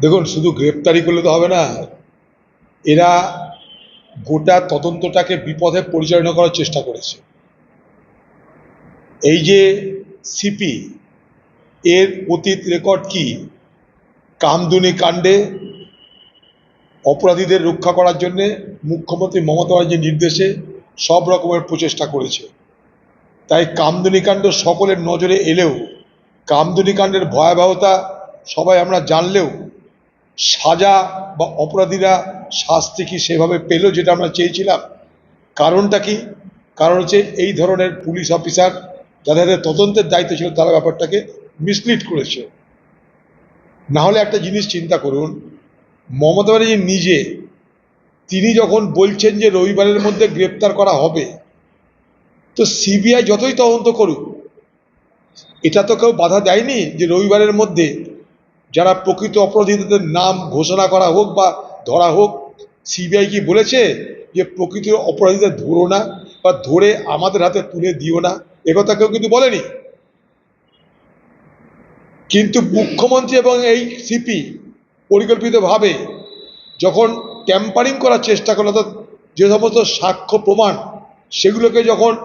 দেখুন, শুধু গ্রেপ্তারি করলে তো হবে না। এরা গোটা তদন্তটাকে বিপদে পরিচালনা করার চেষ্টা করেছে। এই যে সিপি, এর অতীত রেকর্ড কি? কামদুনি কাণ্ডে অপরাধীদের রক্ষা করার জন্য মুখ্যমন্ত্রী মমতা ব্যানার্জির নির্দেশে সব রকমের প্রচেষ্টা করেছে। তাই কামদুনি কাণ্ড সকলের নজরে এলেও, কামদুনি কাণ্ডের ভয়াবহতা সবাই আমরা জানলেও সাজা বা অপরাধীরা শাস্তি কি সেভাবে পেল যেটা আমরা চেয়েছিলাম? কারণটা কি? কারণ হচ্ছে এই ধরনের পুলিশ অফিসার যাদের তদন্তের দায়িত্ব ছিল তারা ব্যাপারটাকে মিসলিড করেছে। না হলে একটা জিনিস চিন্তা করুন, মমতা ব্যানার্জি নিজে তিনি যখন বলছেন যে রবিবারের মধ্যে গ্রেপ্তার করা হবে, তো সিবিআই যতই তদন্ত করুক, এটা তো কেউ বাধা দেয়নি যে রবিবারের মধ্যে যারা প্রকৃত অপরাধীদের নাম ঘোষণা করা হোক বা ধরা হোক সিবিআই কি বলেছে যে প্রকৃত অপরাধীদের ধরো না বা ধরে আমাদের হাতে তুলে দিও না? একথা কেউ কিন্তু বলেনি। কিন্তু মুখ্যমন্ত্রী এবং এই সিপি পরিকল্পিতভাবে যখন ট্যাম্পারিং করার চেষ্টা করল, অর্থাৎ যে সমস্ত সাক্ষ্য প্রমাণ, সেগুলোকে যখন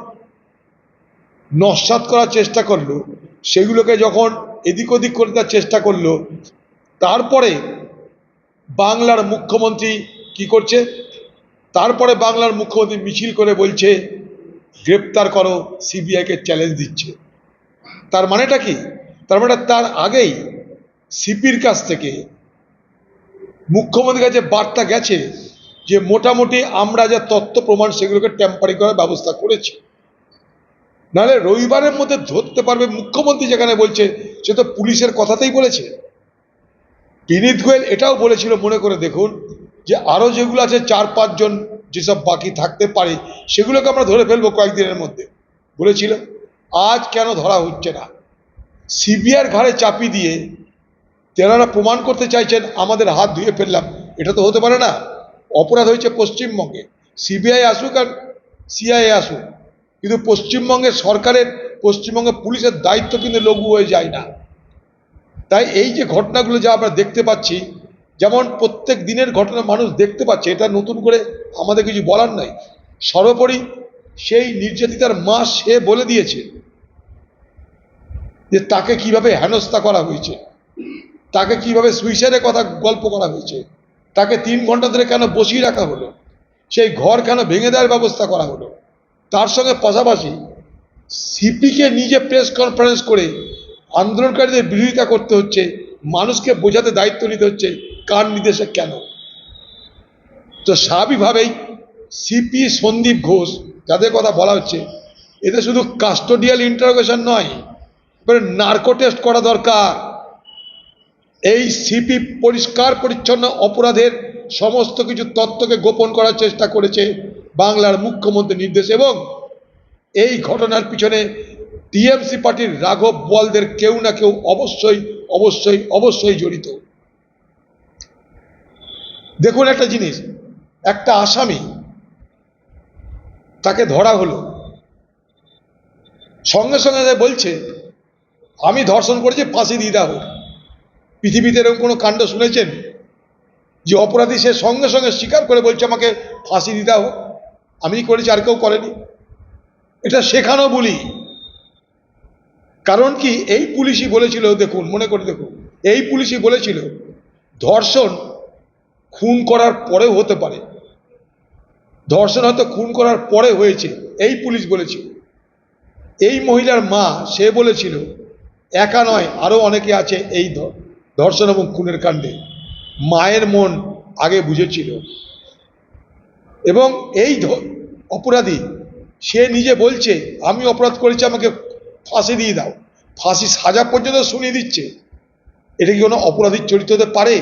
নস্বাত করার চেষ্টা করল সেগুলোকে যখন এদিক ওদিক করে দেওয়ার চেষ্টা করল, তারপরে বাংলার মুখ্যমন্ত্রী কি করছে? তারপরে বাংলার মুখ্যমন্ত্রী মিছিল করে বলছে, গ্রেপ্তার করো সিবিআইকে চ্যালেঞ্জ দিচ্ছে। তার মানেটা কি? তার মানে তার আগেই সিপির কাছ থেকে মুখ্যমন্ত্রীর কাছে বার্তা গেছে যে, মোটামুটি আমরা যা তথ্য প্রমাণ সেগুলোকে ট্যাম্পারিং করার ব্যবস্থা করেছি। নাহলে রবিবারের মধ্যে ধরতে পারবে মুখ্যমন্ত্রী যেখানে বলছে, সে তো পুলিশের কথাতেই বলেছে। বিনীত গোয়েল এটাও বলেছিল, মনে করে দেখুন, যে আরও যেগুলো আছে চার পাঁচজন যেসব বাকি থাকতে পারে, সেগুলোকে আমরা ধরে ফেলব কয়েকদিনের মধ্যে। বলেছিল, আজ কেন ধরা হচ্ছে না? সিবিআর ঘাড়ে চাপি দিয়ে তেনারা প্রমাণ করতে চাইছেন, আমাদের হাত ধুয়ে ফেললাম, এটা তো হতে পারে না। অপরাধ হয়েছে পশ্চিমবঙ্গে। সিবিআই আসুক আর সিআইএ আসুক। কিন্তু পশ্চিমবঙ্গের সরকারের, পশ্চিমবঙ্গের পুলিশের দায়িত্ব কিন্তু লঘু হয়ে যায় না। তাই এই যে ঘটনাগুলো যা আমরা দেখতে পাচ্ছি, যেমন প্রত্যেক দিনের ঘটনা মানুষ দেখতে পাচ্ছে, এটা নতুন করে আমাদের কিছু বলার নাই। সর্বোপরি সেই নির্যাতিতার মা সে বলে দিয়েছে যে তাকে কীভাবে হেনস্থা করা হয়েছে, তাকে কীভাবে সুইসাইডের কথা গল্প করা হয়েছে, তাকে তিন ঘণ্টা ধরে কেন বসিয়ে রাখা হলো, সেই ঘর কেন ভেঙে দেওয়ার ব্যবস্থা করা হলো। সঙ্গে পাশাপাশি সিপিকে নিজে প্রেস কনফারেন্স করে আন্দোলনকারীদের বিরোধিতা করতে হচ্ছে, মানুষকে বোঝাতে দায়িত্ব নিতে হচ্ছে, কার নির্দেশে কেন? তো স্বাভাবিকভাবেই সিপি সন্দীপ ঘোষ যাদের কথা বলা হচ্ছে, এতে শুধু কাস্টোডিয়াল ইন্টারোগেশন নয়, এবারে নার্কো টেস্ট করা দরকার। এই সিপি পরিষ্কার পরিচ্ছন্ন অপরাধের সমস্ত কিছু তথ্যকে গোপন করার চেষ্টা করেছে বাংলার মুখ্যমন্ত্রী নির্দেশ এবং এই ঘটনার পিছনে টিএমসি পার্টির রাঘব বোয়ালদের কেউ না কেউ অবশ্যই অবশ্যই অবশ্যই জড়িত। দেখুন একটা জিনিস, একটা আসামি, তাকে ধরা হলো। সঙ্গে সঙ্গে বলছে, আমি ধর্ষণ করেছি, ফাঁসি দিয়ে দাও পৃথিবীতে এরকম কোনো কাণ্ড শুনেছেন? যে অপরাধী সে সঙ্গে সঙ্গে স্বীকার করে বলছে, আমাকে ফাঁসি দিতে হোক। আমি করেছি, আর কেউ করেনি। এটা শেখানো বলি। কারণ কি, এই পুলিশই বলেছিল, দেখুন, মনে করে দেখুন, এই পুলিশই বলেছিল, ধর্ষণ খুন করার পরেও হতে পারে। ধর্ষণ হয়তো খুন করার পরে হয়েছে, এই পুলিশ বলেছিল। এই মহিলার মা, সে বলেছিল, একা নয় আরও অনেকে আছে এই ধর্ষণ এবং খুনের কাণ্ডে। মায়ের মন আগে বুঝেছিল। এবং এই অপরাধী। সে নিজে বলছে, আমি অপরাধ করেছি, আমাকে ফাঁসি দিয়ে দাও। ফাঁসি সাজা পর্যন্ত শুনিয়ে দিচ্ছে। এটা কি কোনো অপরাধীর চরিত্র হতে পারে?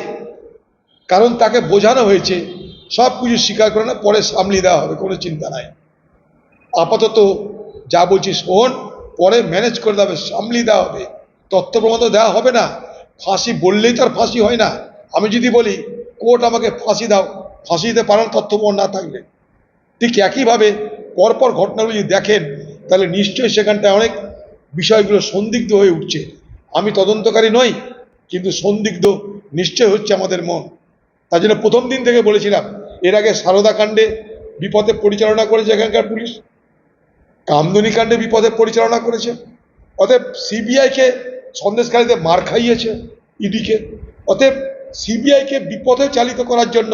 কারণ তাকে বোঝানো হয়েছে, সব কিছু স্বীকার করে না, পরে সামলিয়ে দেওয়া হবে, কোনো চিন্তা নাই। আপাতত যা বলছি শোন, পরে ম্যানেজ করে হবে, সামলিয়ে দেওয়া হবে। তথ্য প্রমাণ তো দেওয়া হবে না। ফাঁসি বললেই তো আর ফাঁসি হয় না। আমি যদি বলি, কোর্ট আমাকে ফাঁসি দাও, ফাঁসি দিতে পারেন তথ্য প্রমাণ না থাকলে। ঠিক একইভাবে পরপর ঘটনাগুলো যদি দেখেন, তাহলে নিশ্চয়ই সেখানটায় অনেক বিষয়গুলো সন্দিগ্ধ হয়ে উঠছে। আমি তদন্তকারী নই, কিন্তু সন্দিগ্ধ নিশ্চয় হচ্ছে আমাদের মন। তার জন্য প্রথম দিন থেকে বলেছিলাম, এর আগে সারদা কাণ্ডে বিপদে পরিচালনা করেছে এখানকার পুলিশ। কামদুনি কাণ্ডে বিপদে পরিচালনা করেছে। অতএব সিবিআইকে সন্দেশকারীতে মার খাইয়েছে ইডিকে। অতএব সিবিআইকে বিপদে চালিত করার জন্য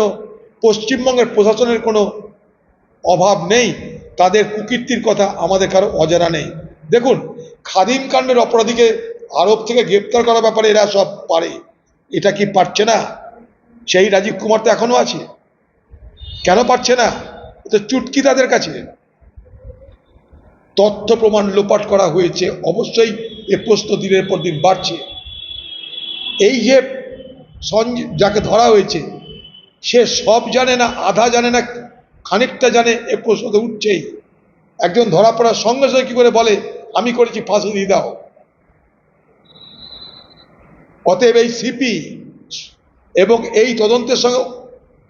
পশ্চিমবঙ্গের প্রশাসনের কোনো অভাব নেই, তাদের কুকীর্তির কথা আমাদের কারও অজানা নেই। দেখুন, খাদিম কাণ্ডের অপরাধীকে আরব থেকে গ্রেপ্তার করার ব্যাপারে এরা সব পারে। এটা কি পারছে না? সেই রাজীব কুমার তো এখনও আছে। কেন পারছে না? তো চুটকি তাদের কাছে। তথ্য প্রমাণ লোপাট করা হয়েছে, অবশ্যই এ প্রশ্ন দিনের পর দিন বাড়ছে। এই যে সঞ্জীব যাকে ধরা হয়েছে, সে সব জানে না, আধা জানে না খানিকটা জানে এ প্রশ্ন তো উঠছেই। একজন ধরা পড়ার সঙ্গে সঙ্গে কি করে বলে, আমি করেছি ফাঁসি দিয়ে দাও। অতএব এই সিপি এবং এই তদন্তের সঙ্গে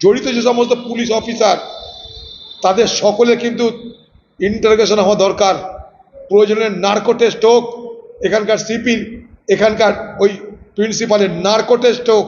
জড়িত যে সমস্ত পুলিশ অফিসার, তাদের সকলে কিন্তু ইন্টারোগেশন হওয়া দরকার। প্রয়োজনের নার্কো টেস্ট হোক, এখানকার সিপির এখানকার ওই প্রিন্সিপালের নার্কো টেস্ট হোক